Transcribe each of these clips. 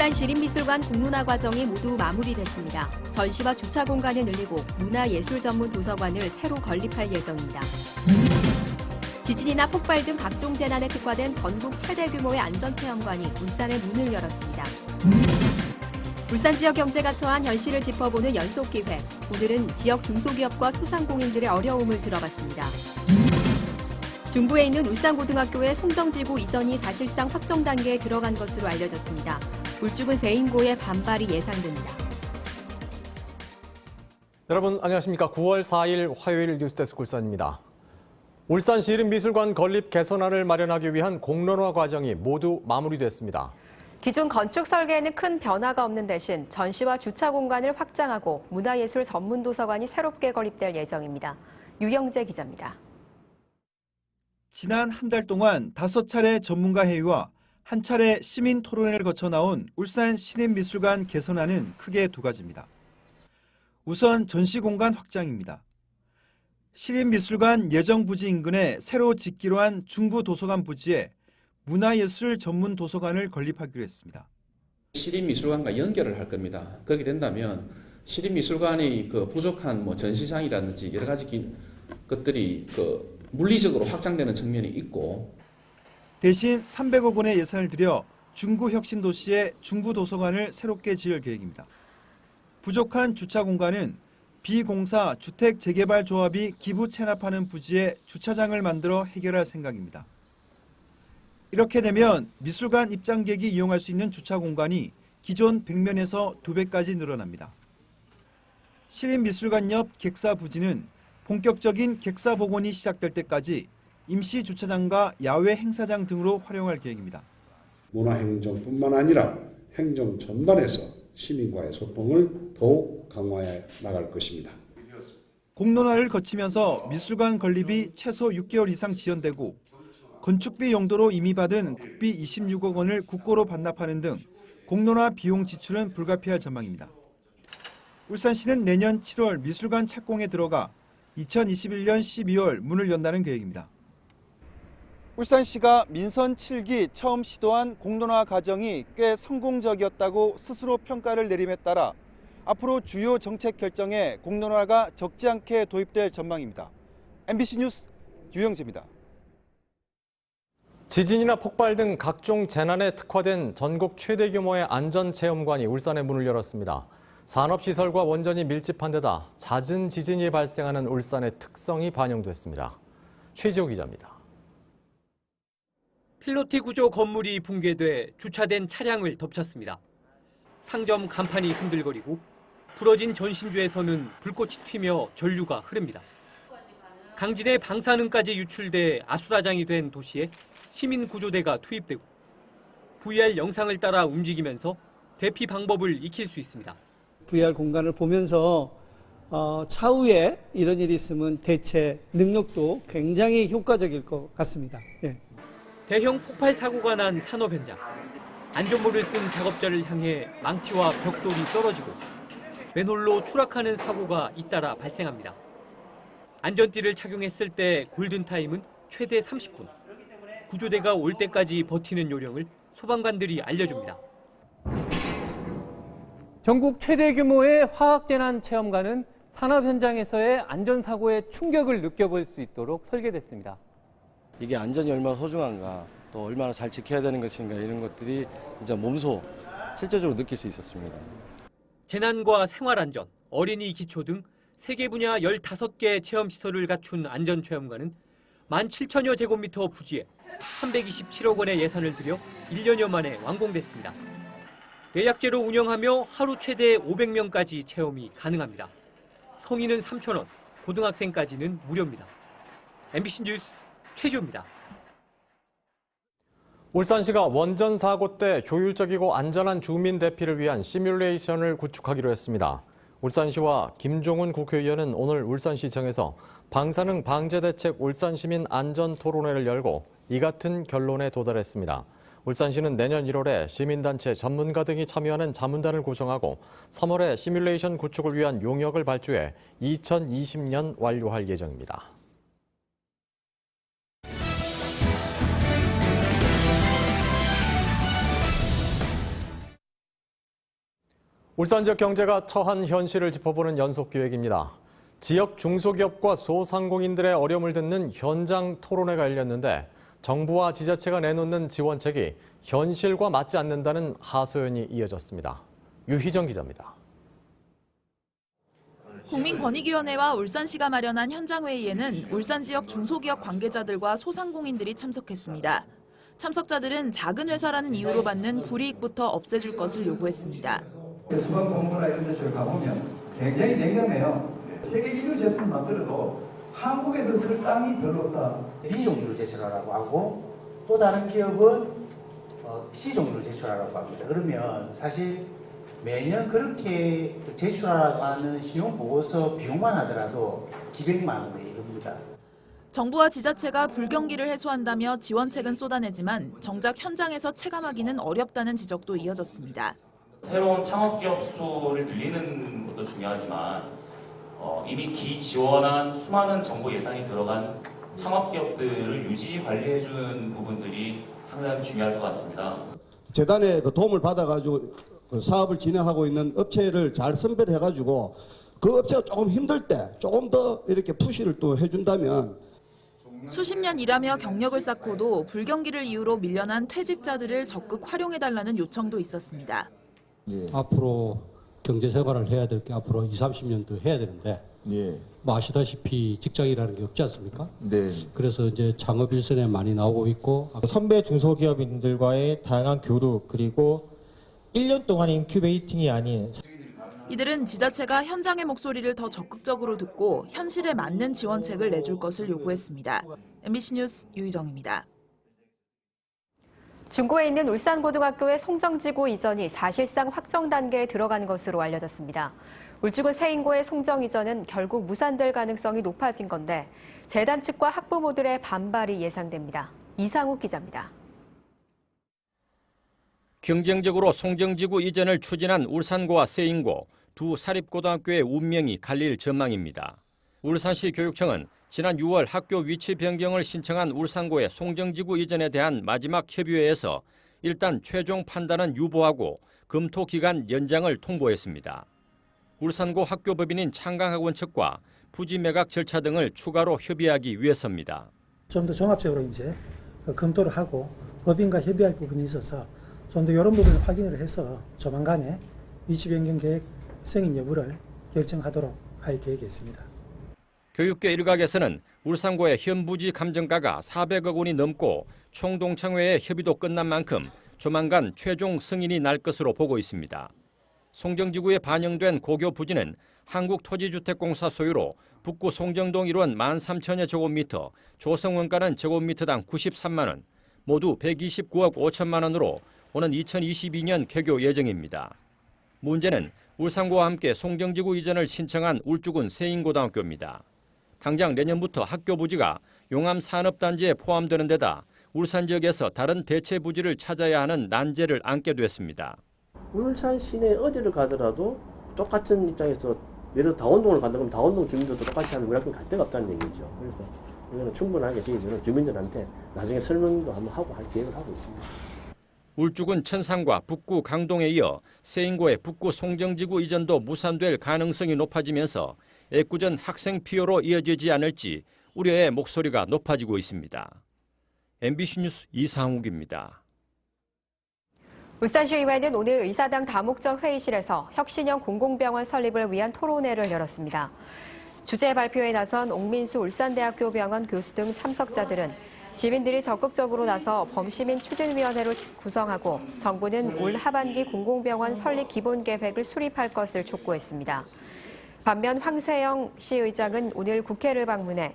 울산 시립미술관 공론화 과정이 모두 마무리됐습니다. 전시와 주차 공간을 늘리고 문화예술 전문 도서관을 새로 건립할 예정입니다. 지진이나 폭발 등 각종 재난에 특화된 전국 최대 규모의 안전체험관이 울산에 문을 열었습니다. 울산 지역 경제가 처한 현실을 짚어보는 연속 기회. 오늘은 지역 중소기업과 소상공인들의 어려움을 들어봤습니다. 중부에 있는 울산고등학교의 송정지구 이전이 사실상 확정 단계에 들어간 것으로 알려졌습니다. 울주군 세인고의 반발이 예상됩니다. 여러분 안녕하십니까. 9월 4일 화요일 뉴스데스크 울산입니다. 울산 시립미술관 건립 개선안을 마련하기 위한 공론화 과정이 모두 마무리됐습니다. 기존 건축 설계에는 큰 변화가 없는 대신 전시와 주차 공간을 확장하고 문화예술 전문 도서관이 새롭게 건립될 예정입니다. 유영재 기자입니다. 지난 한 달 동안 다섯 차례 전문가 회의와 한 차례 시민 토론회를 거쳐 나온 울산 시립미술관 개선안은 크게 두 가지입니다. 우선 전시 공간 확장입니다. 시립미술관 예정 부지 인근에 새로 짓기로 한 중부 도서관 부지에 문화예술 전문 도서관을 건립하기로 했습니다. 시립미술관과 연결을 할 겁니다. 그렇게 된다면 시립미술관의 그 부족한 뭐 전시장이라든지 여러 가지 기- 것들이 그 물리적으로 확장되는 측면이 있고 대신 300억 원의 예산을 들여 중구 혁신 도시에 중부 도서관을 새롭게 지을 계획입니다. 부족한 주차 공간은 비공사 주택 재개발 조합이 기부 체납하는 부지에 주차장을 만들어 해결할 생각입니다. 이렇게 되면 미술관 입장객이 이용할 수 있는 주차 공간이 기존 100면에서 2배까지 늘어납니다. 시립미술관 옆 객사 부지는 본격적인 객사 복원이 시작될 때까지 임시 주차장과 야외 행사장 등으로 활용할 계획입니다. 문화행정뿐만 아니라 행정 전반에서 시민과의 소통을 더욱 강화해 나갈 것입니다. 공론화를 거치면서 미술관 건립이 최소 6개월 이상 지연되고 건축비 용도로 이미 받은 국비 26억 원을 국고로 반납하는 등 공론화 비용 지출은 불가피할 전망입니다. 울산시는 내년 7월 미술관 착공에 들어가 2021년 12월 문을 연다는 계획입니다. 울산시가 민선 7기 처음 시도한 공론화 과정이 꽤 성공적이었다고 스스로 평가를 내림에 따라 앞으로 주요 정책 결정에 공론화가 적지 않게 도입될 전망입니다. MBC 뉴스 유영재입니다. 지진이나 폭발 등 각종 재난에 특화된 전국 최대 규모의 안전체험관이 울산에 문을 열었습니다. 산업시설과 원전이 밀집한 데다 잦은 지진이 발생하는 울산의 특성이 반영됐습니다. 최지호 기자입니다. 필로티 구조 건물이 붕괴돼 주차된 차량을 덮쳤습니다. 상점 간판이 흔들거리고 부러진 전신주에서는 불꽃이 튀며 전류가 흐릅니다. 강진의 방사능까지 유출돼 아수라장이 된 도시에 시민 구조대가 투입되고 VR 영상을 따라 움직이면서 대피 방법을 익힐 수 있습니다. VR 공간을 보면서 어, 차후에 이런 일이 있으면 대체 능력도 굉장히 효과적일 것 같습니다. 예. 대형 폭발 사고가 난 산업 현장. 안전모를 쓴 작업자를 향해 망치와 벽돌이 떨어지고 맨홀로 추락하는 사고가 잇따라 발생합니다. 안전띠를 착용했을 때 골든타임은 최대 30분. 구조대가 올 때까지 버티는 요령을 소방관들이 알려줍니다. 전국 최대 규모의 화학재난 체험관은 산업 현장에서의 안전사고의 충격을 느껴볼 수 있도록 설계됐습니다. 이게 안전이 얼마나 소중한가, 또 얼마나 잘 지켜야 되는 것인가 이런 것들이 진짜 몸소 실제적으로 느낄 수 있었습니다. 재난과 생활안전, 어린이 기초 등 세계 분야 15개 체험시설을 갖춘 안전체험관은 17,000여 제곱미터 부지에 327억 원의 예산을 들여 1년여 만에 완공됐습니다. 예약제로 운영하며 하루 최대 500명까지 체험이 가능합니다. 성인은 3,000원, 고등학생까지는 무료입니다. MBC 뉴스 최지호입니다. 울산시가 원전 사고 때 효율적이고 안전한 주민 대피를 위한 시뮬레이션을 구축하기로 했습니다. 울산시와 김종훈 국회의원은 오늘 울산시청에서 방사능 방제 대책 울산 시민 안전 토론회를 열고 이 같은 결론에 도달했습니다. 울산시는 내년 1월에 시민단체 전문가 등이 참여하는 자문단을 구성하고 3월에 시뮬레이션 구축을 위한 용역을 발주해 2020년 완료할 예정입니다. 울산 지역 경제가 처한 현실을 짚어보는 연속 기획입니다. 지역 중소기업과 소상공인들의 어려움을 듣는 현장 토론회가 열렸는데 정부와 지자체가 내놓는 지원책이 현실과 맞지 않는다는 하소연이 이어졌습니다. 유희정 기자입니다. 국민권익위원회와 울산시가 마련한 현장회의에는 울산 지역 중소기업 관계자들과 소상공인들이 참석했습니다. 참석자들은 작은 회사라는 이유로 받는 불이익부터 없애줄 것을 요구했습니다. 수박 공부나 이런 데서 가보면 굉장히 냉정해요. 세계 1위 제품 만들어도 한국에서 쓸 땅이 별로 없다. B 종류를 제출하라고 하고 또 다른 기업은 어, C 종류를 제출하라고 합니다. 그러면 사실 매년 그렇게 제출하라고 하는 신용 보고서 비용만 하더라도 기백만 원에 이릅니다. 정부와 지자체가 불경기를 해소한다며 지원책은 쏟아내지만 정작 현장에서 체감하기는 어렵다는 지적도 이어졌습니다. 새로운 창업 기업 수를 늘리는 것도 중요하지만 어, 이미 기지원한 수많은 정부 예산이 들어간 창업 기업들을 유지 관리해 주는 부분들이 상당히 중요할 것 같습니다. 재단의 그 도움을 받아가지고 그 사업을 진행하고 있는 업체를 잘 선별해가지고 그 업체가 조금 힘들 때 조금 더 이렇게 푸시를 또 해준다면 수십 년 일하며 경력을 쌓고도 불경기를 이유로 밀려난 퇴직자들을 적극 활용해달라는 요청도 있었습니다. 앞으로 경제 생활을 해야 될 게 앞으로 2, 30년도 해야 되는데 뭐 아시다시피 직장이라는 게 없지 않습니까? 그래서 이제 창업 일선에 많이 나오고 있고 선배 중소기업인들과의 다양한 교류 그리고 1년 동안의 인큐베이팅이 아닌 이들은 지자체가 현장의 목소리를 더 적극적으로 듣고 현실에 맞는 지원책을 내줄 것을 요구했습니다. MBC 뉴스 유희정입니다. 중구에 있는 울산고등학교의 송정지구 이전이 사실상 확정 단계에 들어간 것으로 알려졌습니다. 울주군 세인고의 송정 이전은 결국 무산될 가능성이 높아진 건데 재단 측과 학부모들의 반발이 예상됩니다. 이상욱 기자입니다. 경쟁적으로 송정지구 이전을 추진한 울산고와 세인고 두 사립고등학교의 운명이 갈릴 전망입니다. 울산시 교육청은 지난 6월 학교 위치 변경을 신청한 울산고의 송정지구 이전에 대한 마지막 협의회에서 일단 최종 판단은 유보하고 검토 기간 연장을 통보했습니다. 울산고 학교법인인 창강학원 측과 부지 매각 절차 등을 추가로 협의하기 위해서입니다. 좀 더 종합적으로 이제 검토를 하고 법인과 협의할 부분이 있어서 좀 더 이런 부분을 확인을 해서 조만간에 위치 변경 계획 승인 여부를 결정하도록 할 계획이 있습니다. 교육계 일각에서는 울산고의 현부지 감정가가 400억 원이 넘고 총동창회의 협의도 끝난 만큼 조만간 최종 승인이 날 것으로 보고 있습니다. 송정지구에 반영된 고교 부지는 한국토지주택공사 소유로 북구 송정동 일원 13,000여 제곱미터, 조성원가는 제곱미터당 93만 원, 모두 129억 5천만 원으로 오는 2022년 개교 예정입니다. 문제는 울산고와 함께 송정지구 이전을 신청한 울주군 세인고등학교입니다. 당장 내년부터 학교 부지가 용암 산업단지에 포함되는 데다 울산 지역에서 다른 대체 부지를 찾아야 하는 난제를 안게 됐습니다. 울산 시내 어디를 가더라도 똑같은 입장에서 예를 들어 다원동을 간다 그러면 다원동 주민들도 똑같이 하면 우리 학교 갈 데가 없다는 얘기죠. 그래서 이거는 충분하게 저희들은 주민들한테 나중에 설명도 한번 하고 할 계획을 하고 있습니다. 울주군 천산과 북구 강동에 이어 세인고의 북구 송정지구 이전도 무산될 가능성이 높아지면서 애꿎은 학생 피요로 이어지지 않을지 우려의 목소리가 높아지고 있습니다. MBC 뉴스 이상욱입니다. 울산시 의회는 오늘 의사당 다목적 회의실에서 혁신형 공공병원 설립을 위한 토론회를 열었습니다. 주제 발표에 나선 옥민수 울산대학교 병원 교수 등 참석자들은 시민들이 적극적으로 나서 범시민 추진위원회를 구성하고 정부는 올 하반기 공공병원 설립 기본 계획을 수립할 것을 촉구했습니다. 반면 황세영 시 의장은 오늘 국회를 방문해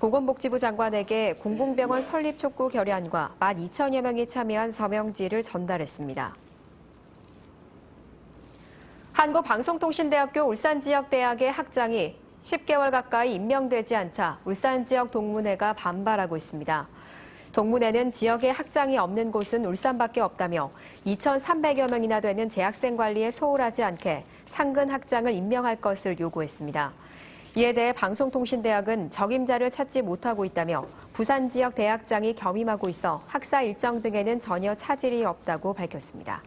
보건복지부 장관에게 공공병원 설립 촉구 결의안과 12,000여 명이 참여한 서명지를 전달했습니다. 한국방송통신대학교 울산지역대학의 학장이 10개월 가까이 임명되지 않자 울산 지역 동문회가 반발하고 있습니다. 동문회는 지역에 학장이 없는 곳은 울산밖에 없다며 2,300여 명이나 되는 재학생 관리에 소홀하지 않게 상근 학장을 임명할 것을 요구했습니다. 이에 대해 방송통신대학은 적임자를 찾지 못하고 있다며 부산 지역 대학장이 겸임하고 있어 학사 일정 등에는 전혀 차질이 없다고 밝혔습니다.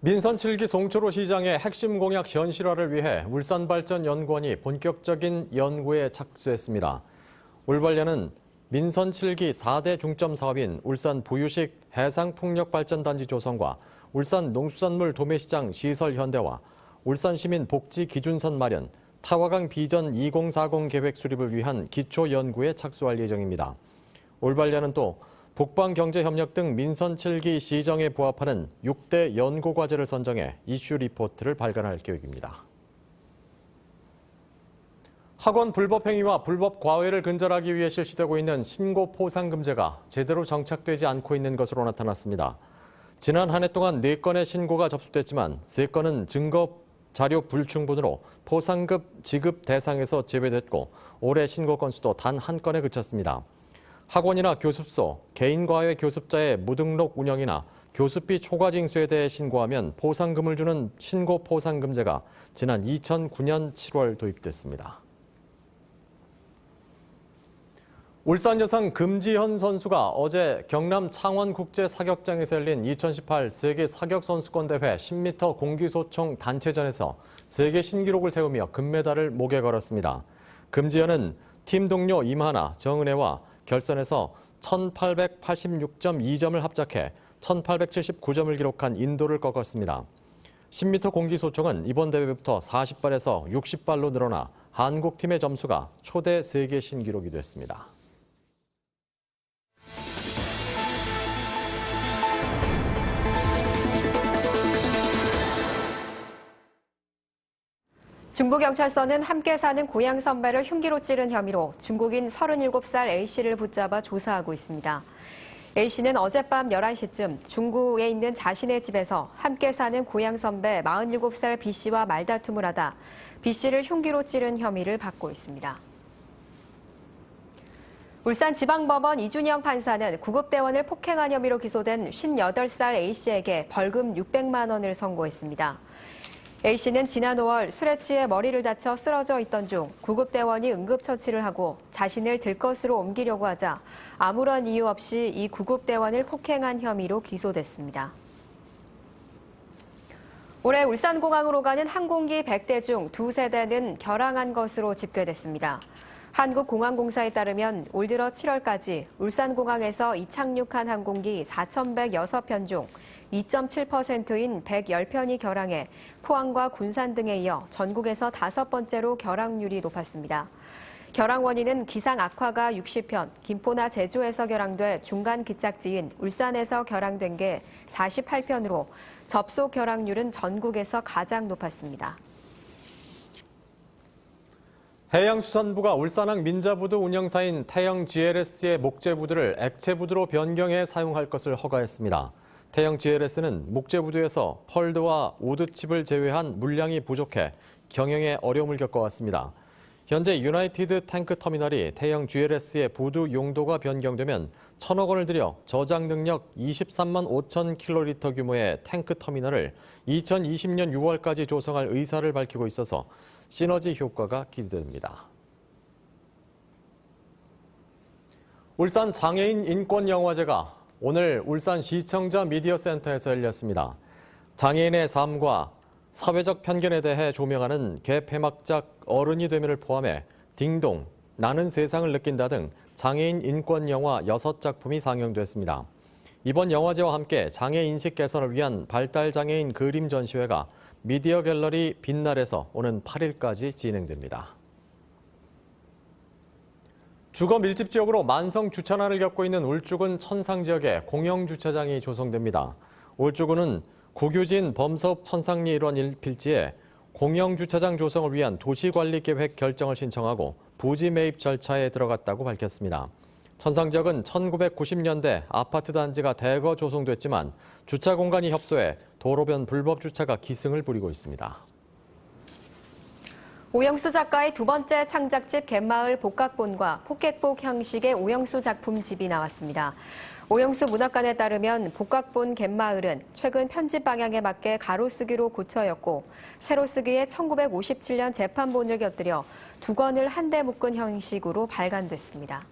민선 7기 송초로 시장의 핵심 공약 현실화를 위해 울산발전연구원이 본격적인 연구에 착수했습니다. 올발년은 민선 7기 4대 중점 사업인 울산 부유식 해상풍력발전단지 조성과 울산 농수산물 도매시장 시설 현대화, 울산 시민 복지 기준선 마련, 타화강 비전 2040 계획 수립을 위한 기초 연구에 착수할 예정입니다. 올발년은 또 북방경제협력 등 민선 7기 시정에 부합하는 6대 연구과제를 선정해 이슈 리포트를 발간할 계획입니다. 학원 불법 행위와 불법 과외를 근절하기 위해 실시되고 있는 신고 포상금제가 제대로 정착되지 않고 있는 것으로 나타났습니다. 지난 한 해 동안 4건의 신고가 접수됐지만 3건은 증거 자료 불충분으로 포상급 지급 대상에서 제외됐고 올해 신고 건수도 단 한 건에 그쳤습니다. 학원이나 교습소, 개인과외 교습자의 무등록 운영이나 교습비 초과 징수에 대해 신고하면 포상금을 주는 신고 포상금제가 지난 2009년 7월 도입됐습니다. 울산 여성 금지현 선수가 어제 경남 창원국제 사격장에서 열린 2018 세계 사격 선수권 대회 10m 공기소총 단체전에서 세계 신기록을 세우며 금메달을 목에 걸었습니다. 금지현은 팀 동료 임하나, 정은혜와 결선에서 1886.2점을 합작해 1879점을 기록한 인도를 꺾었습니다. 10m 공기소총은 이번 대회부터 40발에서 60발로 늘어나 한국팀의 점수가 초대 세계 신기록이 됐습니다. 중부경찰서는 함께 사는 고향 선배를 흉기로 찌른 혐의로 중국인 37살 A씨를 붙잡아 조사하고 있습니다. A씨는 어젯밤 11시쯤 중구에 있는 자신의 집에서 함께 사는 고향 선배 47살 B씨와 말다툼을 하다 B씨를 흉기로 찌른 혐의를 받고 있습니다. 울산지방법원 이준영 판사는 구급대원을 폭행한 혐의로 기소된 58살 A씨에게 벌금 600만 원을 선고했습니다. A씨는 지난 5월 술에 취해 머리를 다쳐 쓰러져 있던 중 구급대원이 응급처치를 하고 자신을 들것으로 옮기려고 하자 아무런 이유 없이 이 구급대원을 폭행한 혐의로 기소됐습니다. 올해 울산공항으로 가는 항공기 100대 중 두세 대는 결항한 것으로 집계됐습니다. 한국공항공사에 따르면 올 들어 7월까지 울산공항에서 이착륙한 항공기 4,106편 중 2.7%인 110편이 결항해 포항과 군산 등에 이어 전국에서 다섯 번째로 결항률이 높았습니다. 결항 원인은 기상 악화가 60편, 김포나 제주에서 결항돼 중간 기착지인 울산에서 결항된 게 48편으로 접속 결항률은 전국에서 가장 높았습니다. 해양수산부가 울산항 민자부두 운영사인 태영 GLS의 목재부두를 액체부두로 변경해 사용할 것을 허가했습니다. 태영 GLS는 목재 부두에서 펄드와 우드칩을 제외한 물량이 부족해 경영에 어려움을 겪어왔습니다. 현재 유나이티드 탱크 터미널이 태영 GLS의 부두 용도가 변경되면 천억 원을 들여 저장 능력 23만 5천 킬로리터 규모의 탱크 터미널을 2020년 6월까지 조성할 의사를 밝히고 있어서 시너지 효과가 기대됩니다. 울산 장애인 인권영화제가 오늘 울산 시청자 미디어 센터에서 열렸습니다. 장애인의 삶과 사회적 편견에 대해 조명하는 개폐막작 어른이 되면을 포함해 딩동, 나는 세상을 느낀다 등 장애인 인권 영화 6작품이 상영됐습니다. 이번 영화제와 함께 장애 인식 개선을 위한 발달 장애인 그림 전시회가 미디어 갤러리 빛날에서 오는 8일까지 진행됩니다. 주거 밀집 지역으로 만성 주차난을 겪고 있는 울주군 천상 지역에 공영 주차장이 조성됩니다. 울주군은 국유진 범사업 천상리 일원 1필지에 공영 주차장 조성을 위한 도시관리 계획 결정을 신청하고 부지 매입 절차에 들어갔다고 밝혔습니다. 천상 지역은 1990년대 아파트 단지가 대거 조성됐지만 주차 공간이 협소해 도로변 불법 주차가 기승을 부리고 있습니다. 오영수 작가의 두 번째 창작집 갯마을 복각본과 포켓북 형식의 오영수 작품집이 나왔습니다. 오영수 문학관에 따르면 복각본 갯마을은 최근 편집 방향에 맞게 가로쓰기로 고쳐였고 세로 쓰기에 1957년 재판본을 곁들여 두 권을 한데 묶은 형식으로 발간됐습니다.